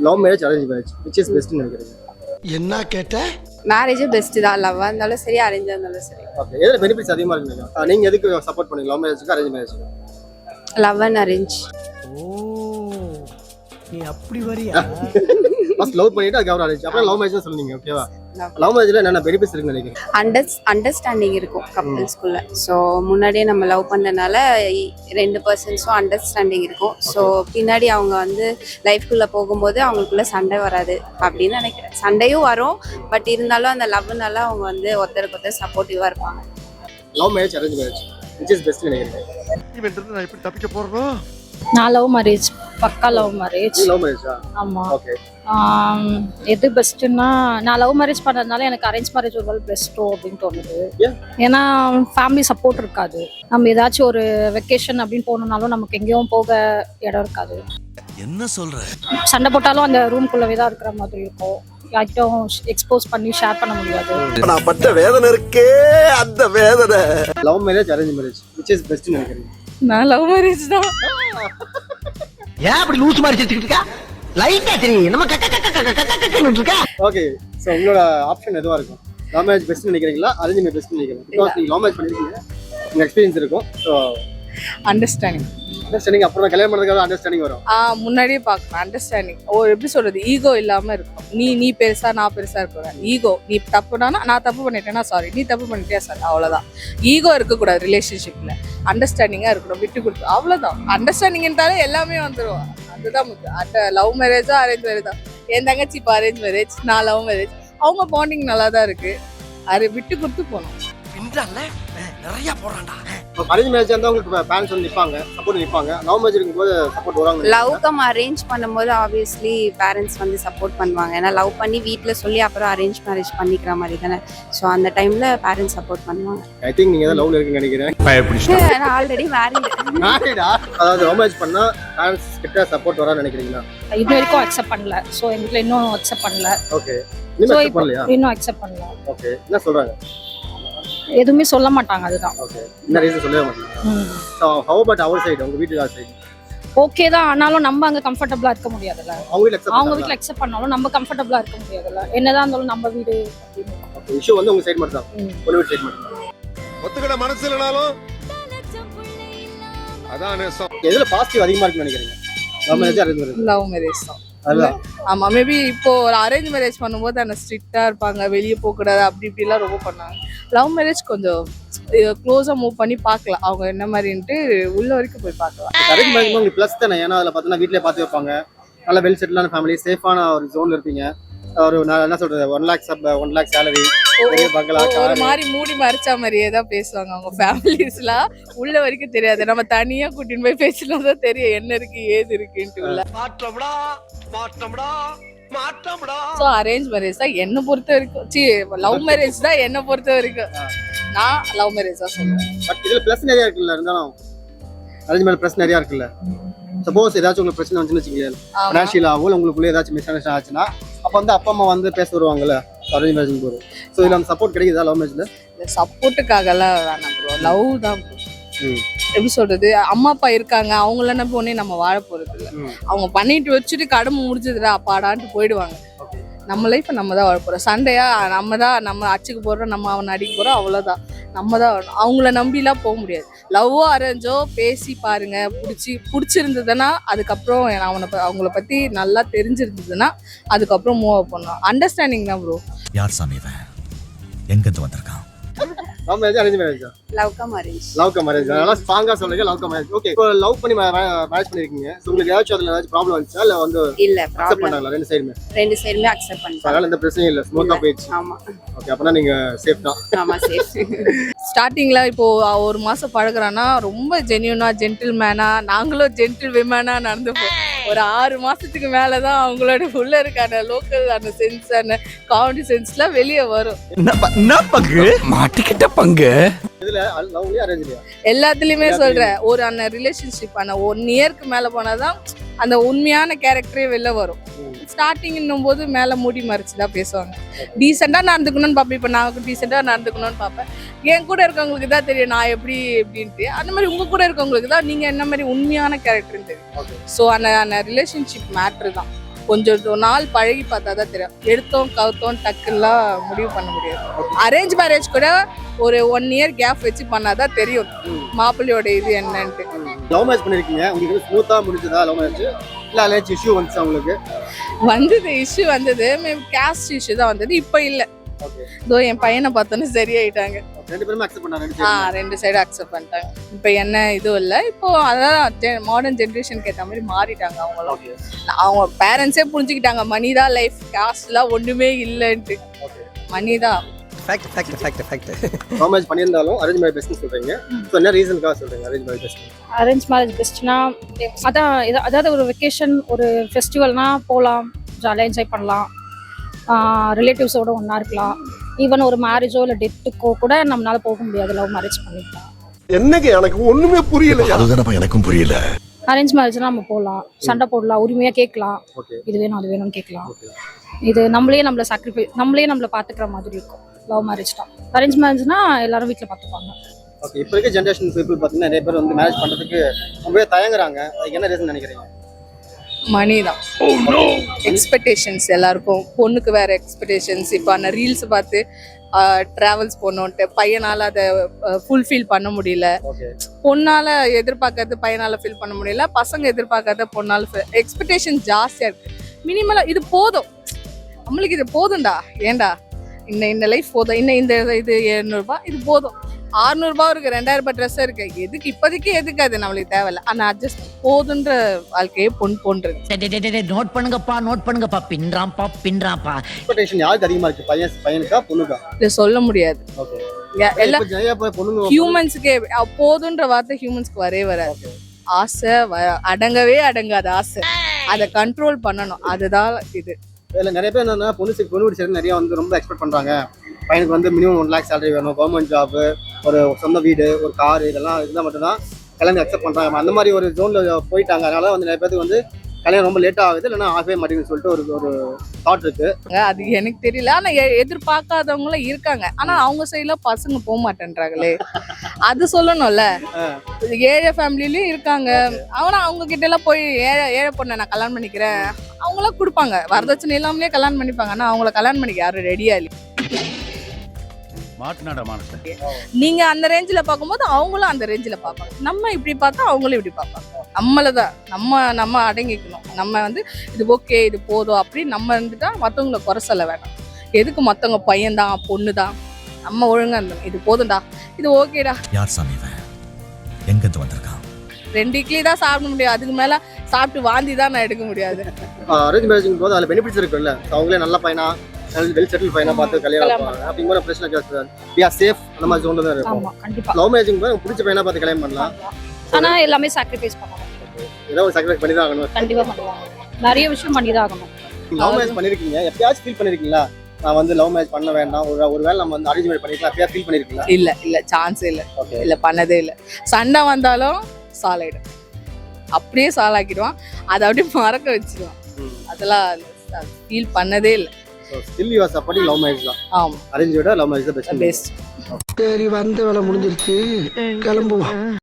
Love marriage arrange marriage which is பெஸ்ட்னு நினைக்கிறீங்க என்ன கேட்ட? மேரேஜே பெஸ்ட் தான். லவ்வாக இருந்தாலும் சரி அரேஞ்சாக இருந்தாலும் சரி. ஓகே எதில் பெனிஃபிட்ஸ் அதிகமாக இருக்குங்க நீங்கள் எதுக்கு சப்போர்ட் பண்ணுங்க? லவ் மேரேஜுக்கு அரேஞ்ச் மேரேஜுக்கு லவ் அண்ட் அரேஞ்ச் ஓ நீ அப்படி வரியா? ஃபர்ஸ்ட் லவ் பண்ணிட்டு அதுக்கப்புறம் அரேஞ்ச் அப்புறம் லவ் மேரேஜ் சொன்னீங்க ஓகேவா. லவ் மேரேஜில் என்னென்ன பெனிஃபிட்ஸ் இருக்குன்னு நினைக்கிறீங்க? அண்டர் அண்டர்ஸ்டாண்டிங் இருக்கும் கப்புள்ஸ்குள்ள ஸோ முன்னாடியே நம்ம லவ் பண்ணனால இ- ரெண்டு பர்சன்ஸும் அண்டர்ஸ்டாண்டிங் இருக்கும். ஸோ பின்னாடி அவங்க வந்து லைஃப்குள்ளே போகும்போது அவங்களுக்குள்ள சண்டை வராது அப்படின்னு நினைக்கிறேன். சண்டையும் வரும் பட் இருந்தாலும் அந்த லவ்னால அவங்க வந்து ஒருத்தருக்கு ஒருத்தர் சப்போர்ட்டிவாக இருப்பாங்க. Love marriage arrange marriage which is பெஸ்ட்னு நினைக்கிறீங்க? இவன் இருந்து நான் எப்படி தப்பிக்க போறோம் நான் லவ் மேரேஜ் பக்கா லவ் மேரேஜ் லவ் ஓகே எது பெஸ்ட்டுன்னா நான் லவ் மேரேஜ் பண்ணதுனால எனக்கு அரேஞ்ச் மேரேஜ் ஒரு வேலை பெஸ்ட்டோ அப்படின்னு தோணுது. ஏன்? ஏன்னா ஃபேமிலி சப்போர்ட் இருக்காது. நம்ம ஏதாச்சும் ஒரு வெக்கேஷன் அப்படின்னு போகணுன்னாலும் நமக்கு எங்கேயும் போக இடம் இருக்காது. என்ன சொல்ற? சண்டை போட்டாலும் அந்த ரூம்குள்ளவே தான் இருக்கிற மாதிரி இருக்கும். யார்கிட்டும் எக்ஸ்போஸ் பண்ணி ஷேர் பண்ண முடியாது. நான் பட்ட வேதனை இருக்கே அந்த வேதனை. Love marriage arrange marriage which is பெஸ்ட்னு நினைக்கிறீங்க? நான் லவ் மேரேஜ் தான். ஏன் அப்படி லூஸ் மாதிரி சிரிச்சுக்கிட்டு இருக்கா லைட்டா தெரியும் நம்ம கக்க கக்க கக்க கக்க கக்கன்னு இருக்கா ஓகே ஸோ உங்களோட ஆப்ஷன் எதுவாக இருக்கும் லவ் மேரேஜ் பெஸ்ட்னு நினைக்கிறீங்களா அரேஞ்ச் மேரேஜ் பெஸ்ட்னு நினைக்கிறீங்க பிகாஸ் நீங்கள் லவ் மேரேஜ் பண்ணிருக்கீங்க உங்கள் எக்ஸ்பீரியன்ஸ் இருக்கும் ஸோ அண்டர்ஸ்டாண்டிங் அண்டர்ஸ்டாண்டிங் அப்புறம் கல்யாணம் பண்ணுறதுக்காக அண்டர்ஸ்டாண்டிங் வரும். ஆ முன்னாடியே பார்க்கணும். அண்டர்ஸ்டாண்டிங் ஓ எப்படி சொல்றது? ஈகோ இல்லாம இருக்கும். நீ நீ பெருசா நான் பெருசா இருக்கக்கூடாது ஈகோ நீ தப்புனா நான் தப்பு பண்ணிட்டேன்னா சாரி நீ தப்பு பண்ணிட்டியா சார் அவ்வளவுதான். ஈகோ இருக்கக்கூடாது ரிலேஷன்ஷிப்ல அண்டர்ஸ்டாண்டிங்கா இருக்கணும். விட்டு கொடுத்து அவ்வளவுதான். அண்டர்ஸ்டாண்டிங்ன்றாலே எல்லாமே வந்துடும் அதுதான் முக்கியம். அந்த லவ் மேரேஜா அரேஞ்ச் மேரேஜ் தான். என் தங்கச்சி இப்போ அரேஞ்ச் மேரேஜ் நான் லவ் மேரேஜ் அவங்க பாண்டிங் நல்லா தான் இருக்கு. அது விட்டு கொடுத்து போகணும். பின்றான்ல நிறைய போடுறான்டா. இப்போ அரேஞ்ச் மேரேஜ் இருந்தால் உங்களுக்கு பேரண்ட்ஸ் வந்து நிற்பாங்க சப்போர்ட் நிற்பாங்க லவ் மேரேஜ் இருக்கும்போது சப்போர்ட் வருவாங்க லவ் கம் அரேஞ்ச் பண்ணும்போது ஆப்வியஸ்லி பேரண்ட்ஸ் வந்து சப்போர்ட் பண்ணுவாங்க. ஏன்னா லவ் பண்ணி வீட்டில் சொல்லி அப்புறம் அரேஞ்ச் மேரேஜ் பண்ணிக்கிற மாதிரி தானே. ஸோ அந்த டைமில் பேரண்ட்ஸ் சப்போர்ட் பண்ணுவாங்க. ஐ திங்க் நீங்கள் தான் லவ்ல இருக்குன்னு நினைக்கிறேன். நான் ஆல்ரெடி மேரிட் மேரிடா அதாவது லவ் மேரேஜ் பண்ணால் பேரண்ட்ஸ் கிட்ட சப்போர்ட் வரான்னு நினைக்கிறீங்களா? இன்ன வரைக்கும் அக்செப்ட் பண்ணல. ஸோ எங்கள் வீட்டில் இன்னும் அக்செப்ட் பண்ணல. ஓகே இன்னும் அக்செப்ட் பண்ணல. ஓகே என்ன சொல்கிறாங்க எதுவுமே சொல்ல மாட்டாங்க அதுதான். ஓகே என்ன ரீசன் சொல்லவே மாட்டாங்க. ஸோ ஹவு பட் அவர் சைடு உங்கள் வீட்டுக்கார சைடு ஓகே தான் ஆனாலும் நம்ம அங்கே கம்ஃபர்டபுளாக இருக்க முடியாதுல்ல. அவங்க வீட்டில் அக்செப்ட் பண்ணாலும் நம்ம கம்ஃபர்டபுளாக இருக்க முடியாதுல்ல. என்னதான் இருந்தாலும் நம்ம வீடு இஷ்யூ வந்து உங்கள் சைடு மட்டும் தான் சைடு மட்டும் தான் ஒத்துக்கிட மனசு இல்லைனாலும் அதான் எதில் பாசிட்டிவ் அதிகமாக இருக்குன்னு நினைக்கிறீங்க? Love marriage arrange marriage love marriage தான். ஆமா மேபி இப்போ ஒரு அரேஞ்ச் மேரேஜ் பண்ணும்போது அந்த ஸ்ட்ரிக்டா இருப்பாங்க வெளியே போக கூடாது அப்படி இப்படிலாம் ரொம்ப பண்ணாங்க. லவ் மேரேஜ் கொஞ்சம் க்ளோஸா மூவ் பண்ணி பார்க்கலாம். அவங்க என்ன மாதிரின்ட்டு உள்ள வரைக்கும் போய் பார்க்கலாம். அரேஞ்ச் மேரேஜ் உங்களுக்கு ப்ளஸ் தானே? ஏன்னா அதில் பார்த்தீங்கன்னா வீட்டிலே பார்த்து வைப்பாங்க. நல்ல வெல் செட்டிலான ஃபேமிலி சேஃபான ஒரு ஜோன்ல இருப்பீங்க. ஒரு நான் என்ன சொல்றது? ஒன் லேக் சப் ஒன் லேக் சேலரி ஒரு கார் மாதிரி மூடி மறைச்ச மாதிரியே தான் பேசுவாங்க அவங்க ஃபேமிலிஸ்லாம் உள்ள வரைக்கும் தெரியாது. நம்ம தனியா கூட்டின்னு போய் பேசினா தான் தெரியும். என்ன இருக்கு ஏது இருக்குன்ட்டு உள்ள. மாற்றம்டா மாற்றம்டா மாற்றம்டா. ஸோ அரேஞ்ச் மேரேஜ் தான் என்னை பொறுத்த வரைக்கும். சி லவ் மேரேஜ் தான் என்னை பொறுத்த வரைக்கும். நான் லவ் மேரேஜ் தான் சொல்லுவேன். பட் இதில் ப்ளஸ் நிறையா இருக்குல்ல இருந்தாலும் அரேஞ்ச் மேரேஜ் ப்ளஸ் நிறையா இருக்குல்ல. சப்போஸ் ஏதாச்சும் உங்களுக்கு பிரச்சனை வந்துச்சுன்னு வச்சுக்கோங்க. ஃபினான்ஷியலாகவும் உங்களுக்குள்ளே ஏதாச்சும் மிஸ் அண்டர்ஸ்டாண்ட் ஆச்சுன்னா அப்போ வந்து அப்பா அம்மா வந்து பேச வருவாங்கல்ல அரேஞ்ச் மேரேஜ் போகிறோம் ஸோ இதில் அந்த சப்போர்ட் கிடைக்குதா லவ் மேரேஜில் சப்போர்ட்டுக்காகலாம் வேணாம் ப்ரோ லவ் தான். எப்படி சொல்றது? அம்மா அப்பா இருக்காங்க. அவங்கள நம்பி ஒன்னே நம்ம வாழ போறது இல்ல. அவங்க பண்ணிட்டு வச்சுட்டு கடமை முடிஞ்சதுடா அப்பாடான்ட்டு போயிடுவாங்க. நம்ம லைஃப்பை நம்ம தான் வாழ போறோம். சண்டையா நம்ம தான் நம்ம அச்சுக்கு போறோம் நம்ம அவனை அடிக்க போறோம் அவ்வளவுதான். நம்ம தான் வாழணும். அவங்கள நம்பிலாம் போக முடியாது. லவ்வோ அரேஞ்சோ பேசி பாருங்க. பிடிச்சி பிடிச்சிருந்ததுன்னா அதுக்கப்புறம் அவனை அவங்கள பத்தி நல்லா தெரிஞ்சிருந்ததுன்னா அதுக்கப்புறம் மூவ் பண்ணலாம். அண்டர்ஸ்டாண்டிங் தான் ப்ரோ யார் சாமி இவன்? எங்கிருந்து வந்திருக்கான்? Love marriage arrange marriage love come arrange love come marriage நல்லா ஸ்ட்ராங்கா சொல்லுங்க லவ் கம் மேரேஜ் ஓகே இப்போ லவ் பண்ணி மேரேஜ் பண்ணிருக்கீங்க. ஸோ உங்களுக்கு ஏதாச்சும் அதில் ஏதாச்சும் ப்ராப்ளம் வந்துச்சா? இல்லை வந்து இல்லை அக்செப்ட் பண்ணாங்களா ரெண்டு சைடுமே ரெண்டு சைடுமே அக்செப்ட் பண்ணிட்டாங்க அதனால எந்த பிரச்சனையும் இல்லை ஸ்மூத்தாக போயிடுச்சு. ஆமா. ஓகே அப்போனா நீங்க சேஃப் தான். ஆமா சேஃப் ஸ்டார்டிங்ல இப்போ அஹ், ஒரு மாசம் பழகுறான்னா ரொம்ப ஜென்யூனா ஜென்டில் மேனா நாங்களும் ஜென்டில் விமனா நடந்துப்போம் ஒரு ஆறு மாசத்துக்கு மேலதான் அவங்களோட உள்ள இருக்க அந்த லோக்கல் அந்த சென்ஸ் அந்த காமெடி சென்ஸ்லாம் வெளியே வரும். என்ன பங்கு? மாட்டிக்கிட்ட பங்கு? எல்லாத்துலயுமே சொல்றேன் ஒரு அந்த ரிலேஷன்ஷிப் அந்த ஒன் இயர்க்கு மேல போனாதான் அந்த உண்மையான கேரக்டரே வெளில வரும். ஸ்டார்டிங்னும் போது மேல மூடி மறைச்சு தான் பேசுவாங்க. டீசெண்டா நடந்துக்கணும்னு பார்ப்பேன் இப்போ நான் டீசெண்டா நடந்துக்கணும்னு பார்ப்பேன் என் கூட இருக்கவங்களுக்கு தான் தெரியும் நான் எப்படி எப்படின்ட்டு அந்த மாதிரி உங்க கூட இருக்கவங்களுக்கு தான் நீங்க என்ன மாதிரி உண்மையான கேரக்டர்னு தெரியும். ஸோ அந்த அந்த ரிலேஷன்ஷிப் மேட்ரு தான். கொஞ்சம் நாள் பழகி பார்த்தா தான் தெரியும். எடுத்தோம் கவுத்தோம் டக்குலாம் முடிவு பண்ண முடியாது. அரேஞ்ச் மேரேஜ் கூட ஒரு ஒன் இயர் கேப் வச்சு பண்ணாதான் தெரியும். மாப்பிள்ளையோட இது என்னன்ட்டு. லவ் மேரேஜ் பண்ணிருக்கீங்க. உங்களுக்கு ஸ்மூத்தா முடிஞ்சதா லவ் மேரேஜ் இல்ல ஏதாச்சும் இஷ்யூ வந்துச்சா உங்களுக்கு? வந்தது இஷ்யூ வந்தது. மேம் கேஸ்ட் இஷ்யூ தான் வந்தது. இப்போ இல்லை. இதோ என் பையனை பார்த்தோன்னே சரியாயிட்டாங்க. ரெண்டு பேருமே அக்செப்ட் பண்ணாங்க ரெண்டு ஆ ரெண்டு சைடு அக்செப்ட் பண்ணிட்டாங்க. இப்போ என்ன இதுவும் இல்லை. இப்போ அதான் மாடர்ன் ஜென்ரேஷனுக்கு ஏற்ற மாதிரி மாறிட்டாங்க அவங்களும். அவங்க பேரண்ட்ஸே புரிஞ்சுக்கிட்டாங்க மணி தான் லைஃப் காஸ்ட்லாம் ஒன்றுமே இல்லைன்ட்டு. மணி தான். Fact fact fact fact love marriage பண்ணியிருந்தாலும் அரேஞ்ச் மேரேஜ் பெஸ்ட்னு சொல்றீங்க. ஸோ என்ன ரீசனுக்காக சொல்றீங்க arrange marriage best arrange marriage பெஸ்ட்னா அதான் அதாவது ஒரு வெக்கேஷன் ஒரு ஃபெஸ்டிவல்னா போகலாம் ஜாலியாக என்ஜாய் பண்ணலாம். ரிலேட்டிவ்ஸோட ஒன்றா இருக்கலாம். ஈவன் ஒரு மேரேஜோ இல்லை டெத்துக்கோ கூட நம்மளால போக முடியாது லவ் மேரேஜ் பண்ணிக்கலாம் என்னங்க எனக்கு ஒண்ணுமே புரியல அதுதானப்பா எனக்கும் புரியல. அரேஞ்ச் மேரேஜ்னா நம்ம போகலாம் சண்டை போடலாம் உரிமையாக கேட்கலாம். இது வேணும் அது வேணும்னு கேட்கலாம். இது நம்மளே நம்மள சாக்ரிஃபைஸ் நம்மளே நம்மள பார்த்துக்கிற மாதிரி இருக்கும். லவ் மேரேஜ் தான். அரேஞ்ச் மேரேஜ்னா எல்லாரும் வீட்டில் பார்த்துப்பாங்க. ஓகே இப்போ இருக்க ஜென்ரேஷன் பீப்புள் பார்த்தீங்கன்னா நிறைய பேர் வந்து மேரேஜ் பண்ணுறதுக்கு ரொம்பவே தயங்குறாங்க. அதுக்கு என்ன ரீசன் நினைக்கிறீங்க? மணி தான் எக்ஸ்பெக்டேஷன்ஸ் எல்லாருக்கும். பொண்ணுக்கு வேற எக்ஸ்பெக்டேஷன்ஸ் இப்போ அந்த ரீல்ஸ் பார்த்து ட்ராவல்ஸ் போனோன்ட்டு பையனால் அதை ஃபுல்ஃபில் பண்ண முடியல. பொண்ணால எதிர்பார்க்கறது பையனால ஃபீல் பண்ண முடியல. பசங்க எதிர்பார்க்கறத பொண்ணால எக்ஸ்பெக்டேஷன் ஜாஸ்தியா இருக்கு. மினிமலா இது போதும். நம்மளுக்கு இது போதும்டா. ஏன்டா? இந்த இந்த லைஃப் போதும். இன்னும் இந்த இது எழுநூறுபா இது போதும். ஆறுநூறுபா இருக்கு ரெண்டாயிரம் ரூபாய் ட்ரெஸ் இருக்கு. எதுக்கு இப்போதைக்கு எதுக்கு அது நம்மளுக்கு தேவையில்ல. ஆனா அட்ஜஸ்ட் போதுன்ற வாழ்க்கையே பொன் போன்றது. நோட் பண்ணுங்கப்பா நோட் பண்ணுங்கப்பா. பின்றாம்பா பின்றாம்பா எக்ஸ்பெக்டேஷன் யாருக்கு அதிகமாக இருக்கு? பையன் பையனுக்கா பொண்ணுக்கா? இதை சொல்ல முடியாது. ஹியூமன்ஸுக்கே போதுன்ற வார்த்தை ஹியூமன்ஸ்க்கு வரவே வராது. ஆசை வ- அடங்கவே அடங்காது ஆசை. அதை கண்ட்ரோல் பண்ணணும். அதுதான் இது. இதில் நிறைய பேர் என்னன்னா பொண்ணு பொண்ணு சைடு நிறைய வந்து ரொம்ப எக்ஸ்பெக்ட் பண்றாங்க. பையனுக்கு வந்து மினிமம் ஒன் லேக் சேலரி வேணும். கவர்மெண்ட் ஜாப் ஒரு சொந்த வீடு ஒரு கார் இதெல்லாம் இருந்தால் மட்டும்தான் கல்யாணம் அக்செப்ட் பண்றாங்க. அந்த மாதிரி ஒரு ஜோன்ல போயிட்டாங்க. அதனால வந்து நிறைய பேருக்கு வந்து கல்யாணம் ரொம்ப லேட் ஆகுது இல்லைன்னா ஆகவே மாட்டேங்குதுன்னு சொல்லிட்டு ஒரு ஒரு தாட் இருக்கு. அது எனக்கு தெரியல. ஆனா எ- எதிர்பார்க்காதவங்களும் இருக்காங்க. ஆனா அவங்க சைடுல பசங்க போக மாட்டேன்றாங்களே. அது சொல்லணும்ல. ஏழை ஃபேமிலிலயும் இருக்காங்க. ஆனா அவங்க கிட்ட எல்லாம் போய் ஏழை ஏழை பொண்ணை நான் கல்யாணம் பண்ணிக்கிறேன். அவங்களாம் கொடுப்பாங்க. வரதட்சணை இல்லாமலே கல்யாணம் பண்ணிப்பாங்க. ஆனா அவங்கள கல்யாணம் பண்ணிக்க யாரும் ரெடியா இல்லை. மாட்டுனாடா மானத்தை. நீங்க அந்த ரேஞ்சில பார்க்கும்போது அவங்களும் அந்த ரேஞ்சில பார்ப்பாங்க. நம்ம இப்படி பார்த்தா அவங்களும் இப்படி பார்ப்பாங்க. நம்மளதான் நம்ம நம்ம அடங்கிக்கணும். நம்ம வந்து இது ஓகே இது போதும் அப்படி நம்ம இருந்துட்டா மற்றவங்கள குறை சொல்ல வேண்டாம் எதுக்கு மற்றவங்க பையன்தான் பொண்ணு தான்? நம்ம ஒழுங்கா இருந்தோம். இது போதும்டா. இது ஓகேடா யார் சாமி எங்கிருந்து வந்திருக்கான்? ரெண்டு இட்லி தான் சாப்பிட முடியும். அதுக்கு மேல சாப்பிட்டு வாந்தி தான் நான் எடுக்க முடியாது. அரேஞ்ச் மேரேஜிங் போது அதில் பெனிஃபிட்ஸ் இருக்குல்ல அவங்களே நல்ல பையனா? வெல் செட்டில் பையனா பார்த்து கல்யாணம் அப்படிங்கிற பிரச்சனை கேட்குது வி ஆர் சேஃப் அந்த மாதிரி ஜோன்ல தான் இருக்கும். ஆமா கண்டிப்பா. லவ் மேரேஜிங் போது பிடிச்ச பையனா பார்த்து கல்யாணம் பண்ணலாம். ஆனா எல்லாமே சாக்ரிஃபைஸ் பண்ணணும் ஏதோ ஒரு சாக்ரிஃபைஸ் பண்ணி தான் ஆகணும். கண்டிப்பா பண்ணுவாங்க. நிறைய விஷயம் பண்ணி தான் ஆகணும். லவ் மேரேஜ் பண்ணிருக்கீங்க. எப்பயாச்சும் ஃபீல் பண்ணிருக்கீங்களா? நான் வந்து லவ் மேரேஜ் பண்ண வேண்டாம். ஒரு ஒருவேளை நம்ம வந்து அரேஞ்ச் மேரேஜ் பண்ணிருக்கலாம் எப்பயா ஃபீல் பண்ணிருக்கீங்களா? இல்ல இல்ல. சான்ஸே இல்ல. ஓகே இல்ல பண்ணதே இல்ல. சண்டை வந்தாலும் சாலாயிடும் அப்படியே சாலாக்கிடுவான் அதை அப்படியே மறக்க வச்சிருவான். அதெல்லாம் ஃபீல் பண்ணதே இல்லை. So still you are supporting love marriage தான். ஆமா. அரேஞ்ச் விட லவ் மேரேஜ் தான் பெஸ்ட் பெஸ்ட் சரி வந்த வேலை முடிஞ்சிருச்சு. கிளம்புவோம்.